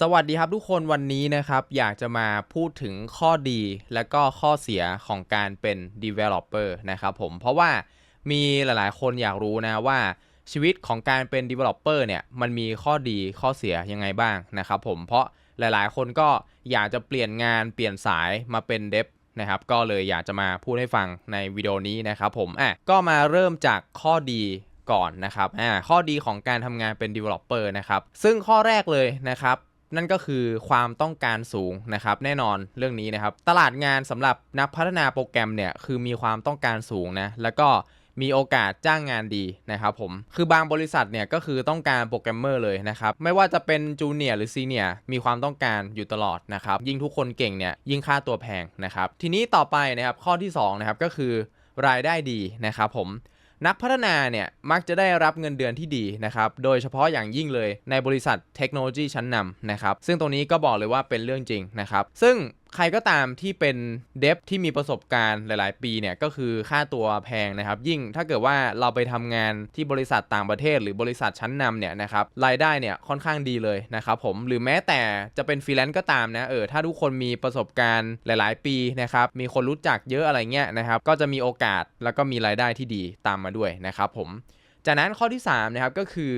สวัสดีครับทุกคนวันนี้นะครับอยากจะมาพูดถึงข้อดีและก็ข้อเสียของการเป็น developer นะครับผมเพราะว่ามีหลายๆ คนอยากรู้นะว่าชีวิตของการเป็น developer เนี่ยมันมีข้อดีข้อเสียยังไงบ้างนะครับผมเพราะหลายๆ คนก็อยากจะเปลี่ยนงานเปลี่ยนสายมาเป็น dev นะครับก็เลยอยากจะมาพูดให้ฟังในวิดีโอนี้นะครับผมอะก็มาเริ่มจากข้อดีก่อนนะครับอ่าข้อดีของการทำงานเป็น developer นะครับซึ่งข้อแรกเลยนะครับ นั่นก็คือความต้องการสูงนะครับแน่นอนเรื่องนี้นะครับ ตลาดงานสำหรับนักพัฒนาโปรแกรมเนี่ยคือมีความต้องการสูงนะแล้วก็มีโอกาสจ้างงานดีนะครับผม คือบางบริษัทเนี่ยก็คือต้องการโปรแกรมเมอร์เลยนะครับ ไม่ว่าจะเป็นจูเนียร์หรือซีเนียร์มีความต้องการอยู่ตลอดนะครับ ยิ่งทุกคนเก่งเนี่ยยิ่งค่าตัวแพงนะครับ ทีนี้ต่อไปนะครับข้อที่2นะครับก็คือรายได้ดีนะครับผม นักพัฒนาเนี่ยมักจะได้รับเงินเดือนที่ดีนะครับ โดยเฉพาะอย่างยิ่งเลยในบริษัทเทคโนโลยีชั้นนำนะครับ ซึ่งตรงนี้ก็บอกเลยว่าเป็นเรื่องจริงนะครับ ซึ่ง ใครก็ตามที่เป็นเดฟที่มีประสบการณ์หลาย ๆ ปีเนี่ยก็คือค่าตัวแพงนะครับ ยิ่งถ้าเกิดว่าเราไปทำงานที่บริษัทต่างประเทศ หรือบริษัทชั้นนำเนี่ยนะครับรายได้เนี่ยค่อนข้างดีเลยนะครับผมหรือแม้แต่จะเป็นฟรีแลนซ์ก็ตามนะเออถ้าทุกคนมีประสบการณ์หลาย ๆ ปีนะครับมีคนรู้จักเยอะอะไรเงี้ยนะครับก็จะมีโอกาสแล้วก็มีรายได้ที่ดีตามมาด้วยนะครับผมจากนั้นข้อที่3นะครับก็คือ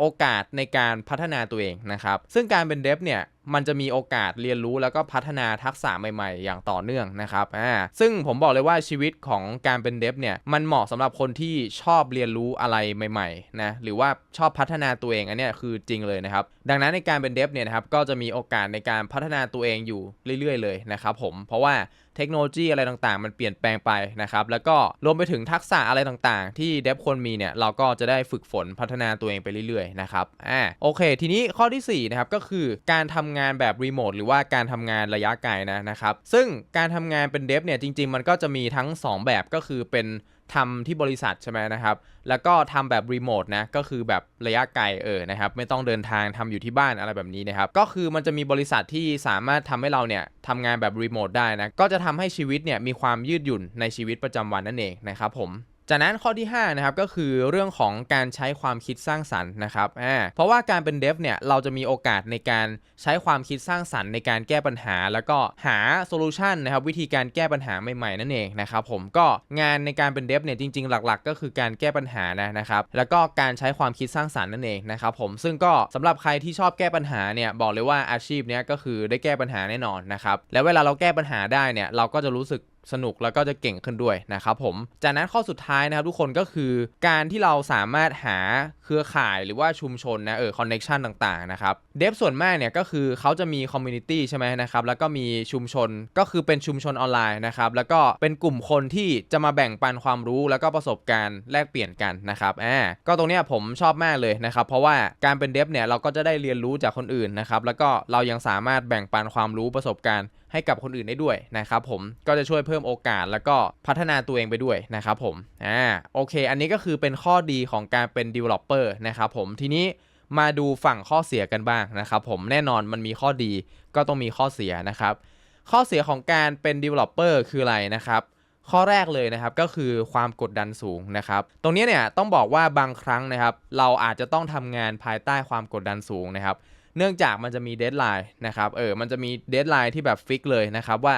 โอกาสในการพัฒนาตัวเองนะครับซึ่งการเป็นเดฟเนี่ย มันจะมีโอกาสเรียนรู้แล้วก็พัฒนาทักษะใหม่ๆ อย่างต่อเนื่องนะครับอ่าซึ่งผมบอกเลยว่าชีวิตของการเป็นเดฟเนี่ยมันเหมาะสำหรับคนที่ชอบเรียนรู้อะไรใหม่ๆนะหรือว่าชอบพัฒนาตัวเองอันนี้คือจริงเลยนะครับดังนั้นในการเป็นเดฟเนี่ยนะครับก็จะมีโอกาสในการพัฒนาตัวเองอยู่เรื่อยๆเลยนะครับผมเพราะว่าเทคโนโลยีอะไรต่างๆ มันเปลี่ยนแปลงไปนะครับแล้วก็รวมไปถึงทักษะอะไรต่างๆ ที่เดฟคนมีเนี่ยเราก็จะได้ฝึกฝนพัฒนาตัวเองไปเรื่อยๆนะครับอ่าโอเค ทีนี้ข้อที่4นะครับก็คือการทำงานแบบรีโมทหรือว่าการทำงานระยะไกลนะนะครับ ซึ่งการทำงานเป็นเดฟเนี่ยจริง ๆ มันก็จะมีทั้ง 2 แบบก็คือเป็นทำที่บริษัทใช่ไหมนะครับ แล้วก็ทำแบบรีโมทนะ ก็คือแบบระยะไกลเออนะครับ ไม่ต้องเดินทางทำอยู่ที่บ้านอะไรแบบนี้นะครับ ก็คือมันจะมีบริษัทที่สามารถทำให้เราเนี่ยทำงานแบบรีโมทได้นะ ก็จะทำให้ชีวิตเนี่ยมีความยืดหยุ่นในชีวิตประจำวันนั่นเองนะครับผม จากนั้นข้อที่5นะครับก็คือเรื่องของการใช้ความคิดสร้างสรรค์นะครับอ่าเพราะว่าการเป็นเดฟเนี่ยเราจะมีโอกาสในการใช้ความคิดสร้างสรรค์ในการแก้ปัญหา แล้วก็หาโซลูชันนะครับวิธีการแก้ปัญหาใหม่ๆนั่นเองนะครับผมก็งานในการเป็นเดฟเนี่ยจริงๆ หลักๆ ก็คือการแก้ปัญหานะนะครับแล้วก็การใช้ความคิดสร้างสรรค์นั่นเองนะครับผมซึ่งก็สำหรับใครที่ชอบแก้ปัญหาเนี่ยบอกเลยว่าอาชีพเนี้ยก็คือได้แก้ปัญหาแน่นอนนะครับแล้วเวลาเราแก้ปัญหาได้เนี่ยเราก็จะรู้สึก สนุกแล้วก็จะเก่งขึ้นด้วยนะครับผม จากนั้นข้อสุดท้ายนะครับทุกคนก็คือการที่เราสามารถหาเครือข่ายหรือว่าชุมชนนะเออคอนเน็ชันต่างๆนะครับเดฟส่วนมากเนี่ยก็คือเขาจะมีคอมมูนิตี้ใช่ไหมนะครับแล้วก็มีชุมชนก็คือเป็นชุมชนออนไลน์นะครับแล้วก็เป็นกลุ่มคนที่จะมาแบ่งปันความรู้แล้วก็ประสบการณ์แลกเปลี่ยนกันนะครับอ่าก็ตรงเนี้ยผมชอบมากเลยนะครับเพราะว่าการเป็นเดฟเนี่ยเราก็จะได้เรียนรู้จากคนอื่นนะครับแล้วก็เรายังสามารถแบ่งปันความรู้ประสบการณ์ให้กับคนอื่นได้ด้วยนะครับผมก็จะช่วยเพิ่มโอกาสแล้วก็พัฒนาตัวเองไปด้วยนะครับผมอ่าโอเค อันนี้ก็คือเป็นข้อดีของการเป็น developer นะครับผมทีนี้มาดูฝั่งข้อเสียกันบ้างนะครับผมแน่นอนมันมีข้อดีก็ต้องมีข้อเสียนะครับ ข้อเสียของการเป็น developer คืออะไรนะครับ ข้อแรกเลยนะครับก็คือความกดดันสูงนะครับ ตรงนี้เนี่ยต้องบอกว่าบางครั้งนะครับ เราอาจจะต้องทำงานภายใต้ความกดดันสูงนะครับ เนื่องจากมันจะมีเดทไลน์นะครับเออมันจะมีเดทไลน์ที่แบบฟิกเลยนะครับว่า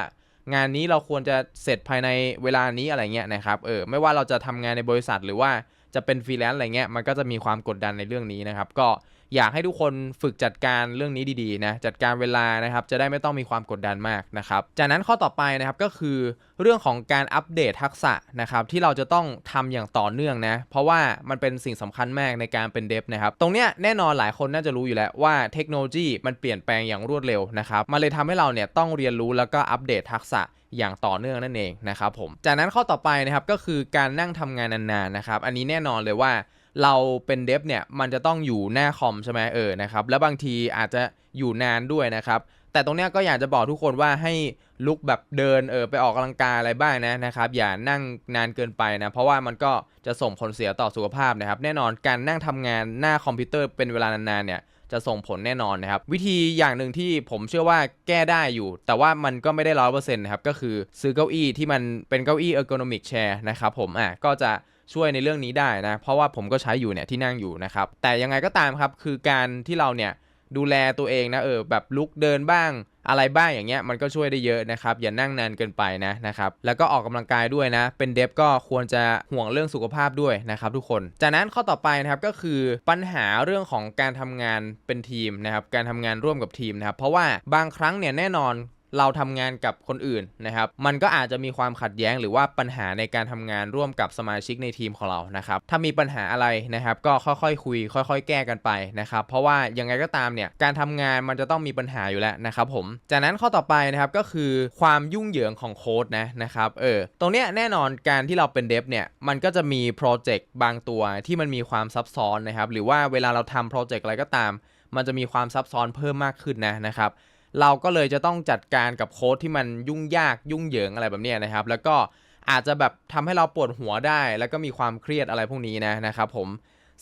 งานนี้เราควรจะเสร็จภายในเวลานี้อะไรเงี้ยนะครับเออไม่ว่าเราจะทำงานในบริษัทหรือว่าจะเป็นฟรีแลนซ์อะไรเงี้ยมันก็จะมีความกดดันในเรื่องนี้นะครับก็ อยากให้ทุกคนฝึกจัดการเรื่องนี้ดีๆนะจัดการเวลานะครับจะได้ไม่ต้องมีความกดดันมากนะครับจากนั้นข้อต่อไปนะครับก็คือเรื่องของการอัปเดตทักษะนะครับที่เราจะต้องทำอย่างต่อเนื่องนะเพราะว่ามันเป็นสิ่งสำคัญมากในการเป็นเดฟนะครับตรงเนี้ยแน่นอนหลายคนน่าจะรู้อยู่แล้วว่าเทคโนโลยีมันเปลี่ยนแปลงอย่างรวดเร็วนะครับมันเลยทำให้เราเนี่ยต้องเรียนรู้แล้วก็อัปเดตทักษะ อย่างต่อเนื่องนั่นเองนะครับผมจากนั้นข้อต่อไปนะครับก็คือการนั่งทำงานนานๆนะครับอันนี้แน่นอนเลยว่าเราเป็นเดฟเนี่ยมันจะต้องอยู่หน้าคอมใช่ไหมเออนะครับแล้วบางทีอาจจะอยู่นานด้วยนะครับแต่ตรงเนี้ยก็อยากจะบอกทุกคนว่าให้ลุกแบบเดินเออไปออกกำลังกายอะไรบ้างนะนะครับอย่านั่งนานเกินไปนะเพราะว่ามันก็จะส่งผลเสียต่อสุขภาพนะครับแน่นอนการนั่งทำงานหน้าคอมพิวเตอร์เป็นเวลานานๆเนี่ย จะส่งผลแน่นอนนะครับ วิธีอย่างหนึ่งที่ผมเชื่อว่าแก้ได้อยู่ แต่ว่ามันก็ไม่ได้ร้อยเปอร์เซ็นต์นะครับก็คือซื้อเก้าอี้ที่มันเป็นเก้าอี้เออร์โกนอมิกแชร์นะครับผมอะก็จะช่วยในเรื่องนี้ได้นะ เพราะว่าผมก็ใช้อยู่เนี่ยที่นั่งอยู่นะครับ แต่ยังไงก็ตามครับ คือการที่เราเนี่ยดูแลตัวเองนะเออแบบลุกเดินบ้าง อะไรบ้างอย่างเงี้ยมันก็ช่วยได้เยอะนะครับ อย่านั่งนานเกินไปนะนะครับแล้วก็ออกกำลังกายด้วยนะ เป็นเดฟก็ควรจะห่วงเรื่องสุขภาพด้วยนะครับทุกคน จากนั้นข้อต่อไปนะครับก็คือปัญหาเรื่องของการทำงานเป็นทีมนะครับการทำงานร่วมกับทีมนะครับเพราะว่าบางครั้งเนี่ยแน่นอน เราทำงานกับคนอื่นนะครับ มันก็อาจจะมีความขัดแย้งหรือว่าปัญหาในการทำงานร่วมกับสมาชิกในทีมของเรานะครับ ถ้ามีปัญหาอะไรนะครับ ก็ค่อยๆ คุย ค่อยๆ แก้กันไปนะครับ เพราะว่ายังไงก็ตามเนี่ย การทำงานมันจะต้องมีปัญหาอยู่แล้วนะครับผม จากนั้นข้อต่อไปนะครับก็คือความยุ่งเหยิงของโค้ดนะนะครับ เออ ตรงเนี้ยแน่นอนการที่เราเป็นเดฟเนี่ย มันก็จะมีโปรเจกต์บางตัวที่มันมีความซับซ้อนนะครับ หรือว่าเวลาเราทำโปรเจกต์อะไรก็ตาม มันจะมีความซับซ้อนเพิ่มมากขึ้นนะนะครับ เราก็เลยจะต้องจัดการกับโค้ดที่มันยุ่งยากยุ่งเหยิงอะไรแบบนี้นะครับ แล้วก็อาจจะแบบทำให้เราปวดหัวได้ แล้วก็มีความเครียดอะไรพวกนี้นะนะครับผม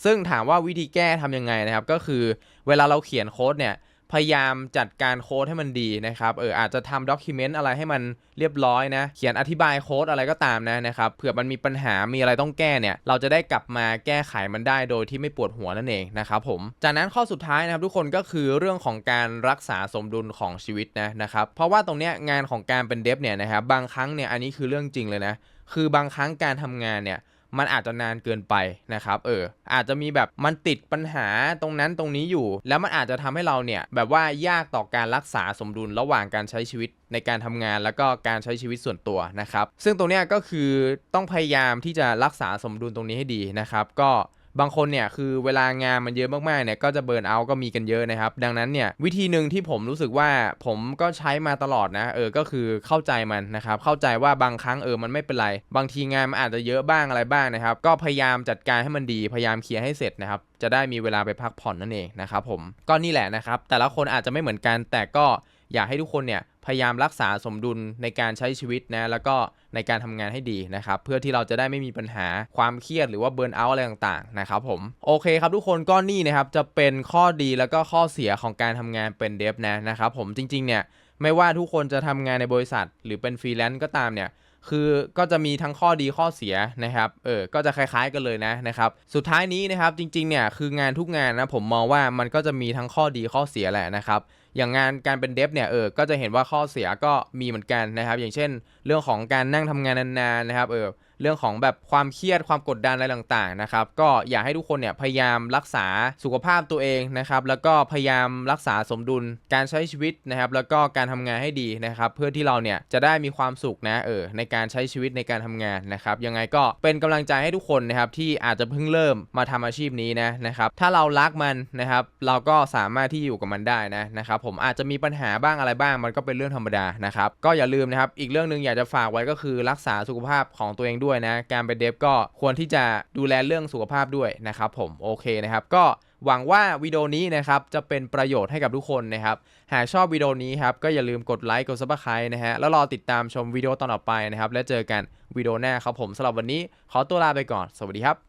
ซึ่งถามว่าวิธีแก้ทำยังไงนะครับ ก็คือเวลาเราเขียนโค้ดเนี่ย พยายามจัดการโค้ดให้มันดีนะครับ เอออาจจะทำด็อกิเมนต์อะไรให้มันเรียบร้อยนะ เขียนอธิบายโค้ดอะไรก็ตามนะนะครับเผื่อมันมีปัญหามีอะไรต้องแก้เนี่ย เราจะได้กลับมาแก้ไขมันได้โดยที่ไม่ปวดหัวนั่นเองนะครับผม จากนั้นข้อสุดท้ายนะครับทุกคนก็คือเรื่องของการรักษาสมดุลของชีวิตนะนะครับ เพราะว่าตรงเนี้ยงานของการเป็นเดฟเนี่ยนะครับบางครั้งเนี่ยอันนี้คือเรื่องจริงเลยนะคือบางครั้งการทำงานเนี่ย มันอาจจะนานเกินไปนะครับเอออาจจะมีแบบมันติดปัญหาตรงนั้นตรงนี้อยู่ แล้วมันอาจจะทำให้เราเนี่ยแบบว่ายากต่อการรักษาสมดุลระหว่างการใช้ชีวิตในการทำงานแล้วก็การใช้ชีวิตส่วนตัวนะครับ ซึ่งตรงเนี้ยก็คือต้องพยายามที่จะรักษาสมดุลตรงนี้ให้ดีนะครับ ก็ บางคนเนี่ยคือเวลางานมันเยอะมากๆเนี่ยก็จะเบิร์นเอาก็มีกันเยอะนะครับ ดังนั้นเนี่ยวิธีหนึ่งที่ผมรู้สึกว่าผมก็ใช้มาตลอดนะเออก็คือเข้าใจมันนะครับเข้าใจว่าบางครั้งเออมันไม่เป็นไร บางทีงานมันอาจจะเยอะบ้างอะไรบ้างนะครับ ก็พยายามจัดการให้มันดีพยายามเคลียร์ให้เสร็จนะครับจะได้มีเวลาไปพักผ่อนนั่นเองนะครับผมก็นี่แหละนะครับแต่ละคนอาจจะไม่เหมือนกันแต่ก็อยากให้ทุกคนเนี่ย ยายามรักษาสมดุลในการใช้ชีวิตนะแล้วก็ในการทำงานให้ดีนะครับเพื่อที่เราจะได้ไม่มีปัญหาความเครียดหรือว่าเบิร์นเอาท์อะไรต่างๆนะครับผมโอเคครับทุกคนก็นี่นะครับจะเป็นข้อดีแล้วก็ข้อเสียของการทำงานเป็นเดฟนะนะครับผมจริงๆเนี่ยไม่ว่าทุกคนจะทำงานในบริษัท หรือเป็นฟรีแลนซ์ก็ตามเนี่ย คือก็จะมีทั้งข้อดีข้อเสียนะครับ เออ ก็จะคล้ายๆกันเลยนะนะครับ สุดท้ายนี้นะครับจริงๆเนี่ยคืองานทุกงานนะผมมองว่ามันก็จะมีทั้งข้อดีข้อเสียแหละนะครับ อย่างงานการเป็นเดฟเนี่ยเออ ก็จะเห็นว่าข้อเสียก็มีเหมือนกันนะครับ อย่างเช่น เรื่องของการนั่งทำงานนานๆนะครับ เออ เรื่องของแบบความเครียดความกดดันอะไรต่างๆนะครับก็อยากให้ทุกคนเนี่ยพยายามรักษาสุขภาพตัวเองนะครับแล้วก็พยายามรักษาสมดุลการใช้ชีวิตนะครับแล้วก็การทำงานให้ดีนะครับเพื่อที่เราเนี่ยจะได้มีความสุขนะเออในการใช้ชีวิตในการทำงานนะครับยังไงก็เป็นกำลังใจให้ทุกคนนะครับที่อาจจะเพิ่งเริ่มมาทำอาชีพนี้นะนะครับถ้าเรารักมันนะครับเราก็สามารถที่อยู่กับมันได้นะนะครับผมอาจจะมีปัญหาบ้างอะไรบ้างมันก็เป็นเรื่องธรรมดานะครับก็อย่าลืมนะครับอีกเรื่องหนึ่งอยากจะฝากไว้ก็คือรักษาสุขภาพของตัวเองด้วยนะ การเป็นเดฟก็ควรที่จะดูแลเรื่องสุขภาพด้วยนะครับผมโอเคนะครับ ก็หวังว่าวิดีโอนี้นะครับจะเป็นประโยชน์ให้กับทุกคนนะครับ หากชอบวิดีโอนี้ครับก็อย่าลืมกดไลค์กดซับสไครต์นะฮะแล้วรอติดตามชมวิดีโอตอนต่อไปนะครับ แล้วเจอกันวิดีโอหน้าครับผมสำหรับวันนี้ขอตัวลาไปก่อน สวัสดีครับ